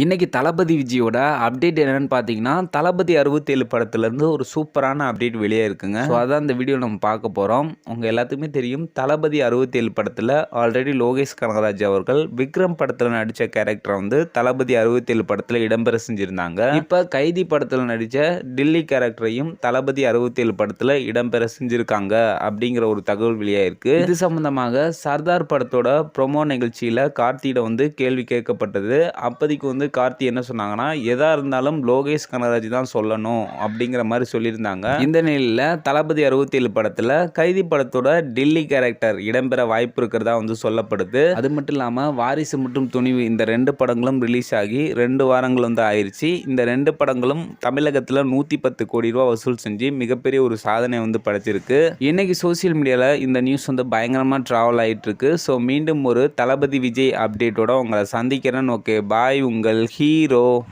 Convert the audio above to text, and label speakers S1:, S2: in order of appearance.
S1: இன்றைக்கி தளபதி விஜயோட அப்டேட் என்னென்னு பார்த்தீங்கன்னா தளபதி அறுபத்தேழு படத்துலேருந்து ஒரு சூப்பரான அப்டேட் வெளியே இருக்குங்க. ஸோ அதான் இந்த வீடியோ நம்ம பார்க்க போகிறோம் உங்கள் எல்லாத்துக்குமே தெரியும் தளபதி அறுபத்தேழு படத்தில் ஆல்ரெடி லோகேஷ் கனகராஜ் அவர்கள் விக்ரம் படத்தில் நடித்த கேரக்டரை வந்து தளபதி அறுபத்தேழு படத்தில் இடம்பெற செஞ்சுருந்தாங்க. இப்போ கைதி படத்தில் நடித்த டில்லி கேரக்டரையும் தளபதி அறுபத்தேழு படத்தில் இடம்பெற செஞ்சுருக்காங்க அப்படிங்கிற ஒரு தகவல் வெளியாயிருக்கு இது சம்மந்தமாக சர்தார் படத்தோட ப்ரொமோ நிகழ்ச்சியில் கார்த்தியிட வந்து கேள்வி கேட்கப்பட்டது. அப்போதைக்கு வந்து கார்த்தி என்ன சொன்னாங்கன்னா எதா இருந்தாலும் லோகேஷ் கனகராஜ் தான் சொல்லணும் அப்படிங்கிற மாதிரி சொல்லியிருந்தாங்க. இந்த நிலையில் தளபதி அறுபத்தேழு படத்தில் கைதி படத்தோட டில்லி கேரக்டர் இடம்பெற வாய்ப்பு இருக்கிறதா வந்து சொல்லப்படுது. அது மட்டும் இல்லாமல் வாரிசு மற்றும் துணிவு இந்த ரெண்டு படங்களும் ரிலீஸ் ஆகி ரெண்டு வாரங்கள் வந்து ஆயிடுச்சு இந்த ரெண்டு படங்களும் தமிழகத்தில் நூற்றி பத்து கோடி ரூபா வசூல் செஞ்சு மிகப்பெரிய ஒரு சாதனை வந்து படைச்சிருக்கு. இன்னைக்கு சோசியல் மீடியாவில் இந்த நியூஸ் வந்து பயங்கரமாக ட்ராவல் ஆகிட்டு இருக்கு. ஸோ மீண்டும் ஒரு தளபதி விஜய் அப்டேட்டோட உங்களை சந்திக்கிறேன். ஓகே பாய் உங்கள் el giro.